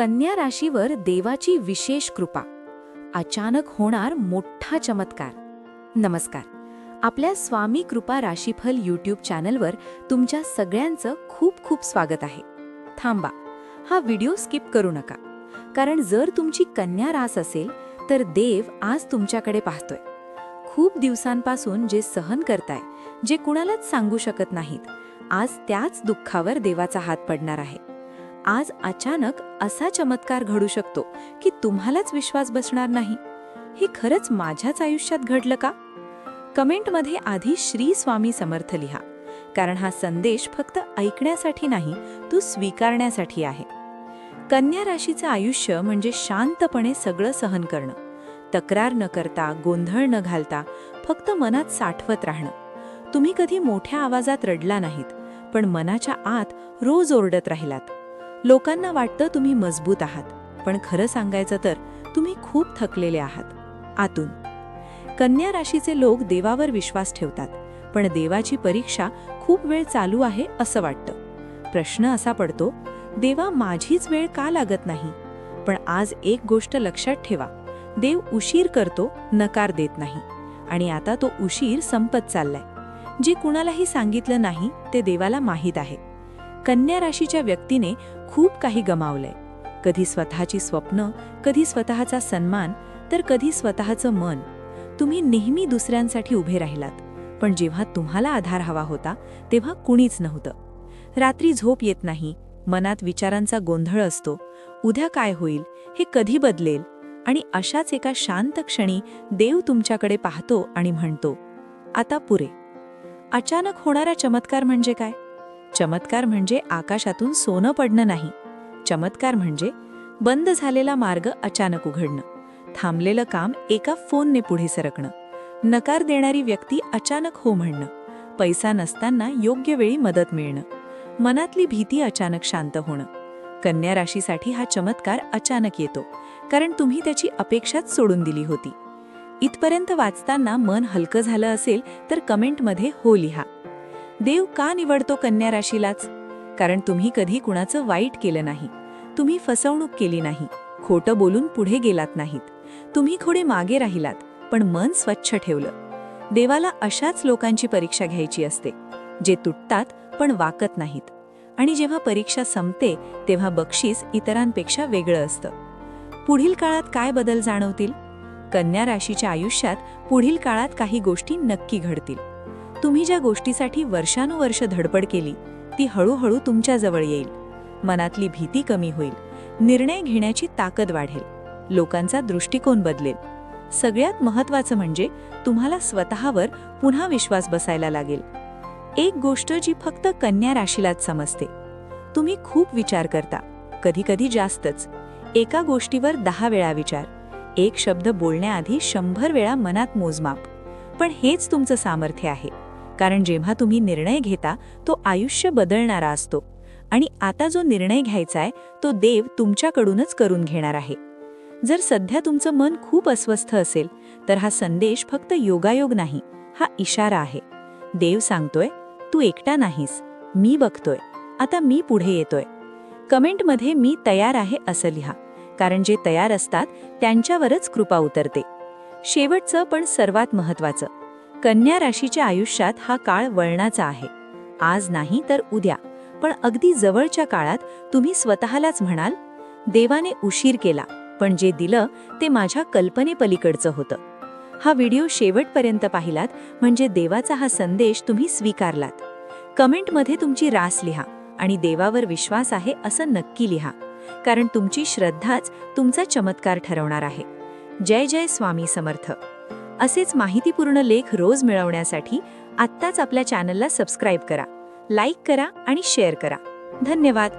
कन्या राशीवर देवाची विशेष कृपा. अचानक होणार मोठा चमत्कार. नमस्कार. आपल्या स्वामी कृपा राशीफल यूट्यूब चॅनलवर तुमच्या सगळ्यांचं खूप खूप स्वागत आहे. थांबा. हा व्हिडिओ स्किप करू नका. कारण जर तुमची कन्या रास असेल तर देव आज तुमच्याकडे पाहतोय. खूप दिवसांपासून जे सहन करताय जे कुणालाच सांगू शकत नाहीत आज त्याच दुःखावर देवाचा हात पडणार आहे. आज अचानक असा चमत्कार घडू शकतो की तुम्हालाच विश्वास बसणार नाही. हे खरंच माझ्याच आयुष्यात घडलं का? कमेंटमध्ये आधी श्री स्वामी समर्थ लिहा कारण हा संदेश फक्त ऐकण्यासाठी नाही तो स्वीकारण्यासाठी आहे. कन्या राशीचं आयुष्य म्हणजे शांतपणे सगळं सहन करणं. तक्रार न करता गोंधळ न घालता फक्त मनात साठवत राहणं. तुम्ही कधी मोठ्या आवाजात रडला नाहीत पण मनाच्या आत रोज ओरडत राहिलात. लोकांना वाटतं तुम्ही मजबूत आहात पण खरं सांगायचं तर तुम्ही खूप थकलेले आहात. आतून. कन्या राशीचे लोक देवावर विश्वास ठेवतात पण देवाची परीक्षा खूप वेळ चालू आहे असं वाटतं. प्रश्न असा पडतो देवा माझीच वेळ का लागत नाही? पण आज एक गोष्ट लक्षात ठेवा देव उशीर करतो नकार देत नाही. आणि आता तो उशीर संपत चाललाय. जे कुणालाही सांगितलं नाही ते देवाला माहीत आहे. कन्या राशीच्या व्यक्तीने खूप काही गमावलंय. कधी स्वतःची स्वप्न कधी स्वतःचा सन्मान तर कधी स्वतःचं मन. तुम्ही नेहमी दुसऱ्यांसाठी उभे राहिलात पण जेव्हा तुम्हाला आधार हवा होता तेव्हा कुणीच नव्हतं. रात्री झोप येत नाही मनात विचारांचा गोंधळ असतो उद्या काय होईल हे कधी बदलेल? आणि अशाच एका शांत क्षणी देव तुमच्याकडे पाहतो आणि म्हणतो आता पुरे. अचानक होणारा चमत्कार म्हणजे काय? चमत्कार म्हणजे आकाशातून सोनं पडणं नाही. चमत्कार म्हणजे बंद झालेला मार्ग अचानक उघडणं. थांबलेलं काम एका फोनने पुढे सरकणं. नकार देणारी व्यक्ती अचानक हो म्हणणं. पैसा नसताना योग्य वेळी मदत मिळणं. मनातली भीती अचानक शांत होणं. कन्या राशीसाठी हा चमत्कार अचानक येतो कारण तुम्ही त्याची अपेक्षाच सोडून दिली होती. इथपर्यंत वाचताना मन हलकं झालं असेल तर कमेंटमध्ये हो लिहा. देव का निवडतो कन्या राशीलाच? कारण तुम्ही कधी कुणाचं वाईट केलं नाही. तुम्ही फसवणूक केली नाही. खोटं बोलून पुढे गेलात नाहीत. तुम्ही थोडे मागे राहिलात पण मन स्वच्छ ठेवलं. देवाला अशाच लोकांची परीक्षा घ्यायची असते जे तुटतात पण वाकत नाहीत. आणि जेव्हा परीक्षा संपते तेव्हा बक्षीस इतरांपेक्षा वेगळं असतं. पुढील काळात काय बदल जाणवतील? कन्या राशीच्या आयुष्यात पुढील काळात काही गोष्टी नक्की घडतील. तुम्ही ज्या गोष्टीसाठी वर्षानुवर्ष धडपड केली ती हळूहळू तुमच्याजवळ येईल. मनातली भीती कमी होईल. निर्णय घेण्याची ताकद वाढेल. लोकांचा दृष्टिकोन बदलेल. सगळ्यात महत्त्वाचं म्हणजे तुम्हाला स्वतःवर पुन्हा विश्वास बसायला लागेल. एक गोष्ट जी फक्त कन्या राशीलाच समजते. तुम्ही खूप विचार करता. कधीकधी जास्तच. एका गोष्टीवर दहा वेळा विचार. एक शब्द बोलण्याआधी शंभर वेळा मनात मोजमाप. पण हेच तुमचं सामर्थ्य आहे. कारण जेव्हा तुम्ही निर्णय घेता तो आयुष्य बदलणारा असतो. आणि आता जो निर्णय घ्यायचा आहे तो देव तुमच्याकडूनच करून घेणार आहे. जर सध्या तुमचं मन खूप अस्वस्थ असेल तर हा संदेश फक्त योगायोग नाही हा इशारा आहे. देव सांगतोय तू एकटा नाहीस मी बघतोय आता मी पुढे येतोय. कमेंटमध्ये मी तयार आहे असं लिहा कारण जे तयार असतात त्यांच्यावरच कृपा उतरते. शेवटचं पण सर्वात महत्वाचं कन्या राशीच्या आयुष्यात हा काळ वळणाचा आहे. आज नाही तर उद्या. पण अगदी जवळच्या काळात तुम्ही स्वतःलाच म्हणाल देवाने उशीर केला पण जे दिलं ते माझ्या कल्पनेपलीकडचं होतं. हा व्हिडिओ शेवटपर्यंत पाहिलात म्हणजे देवाचा हा संदेश तुम्ही स्वीकारलात. कमेंटमध्ये तुमची रास लिहा आणि देवावर विश्वास आहे असं नक्की लिहा. कारण तुमची श्रद्धाच तुमचा चमत्कार ठरवणार आहे. जय जय स्वामी समर्थ. असेच माहितीपूर्ण लेख रोज मिळवण्यासाठी आत्ताच आपल्या चॅनलला सबस्क्राईब करा लाईक करा आणि शेअर करा. धन्यवाद.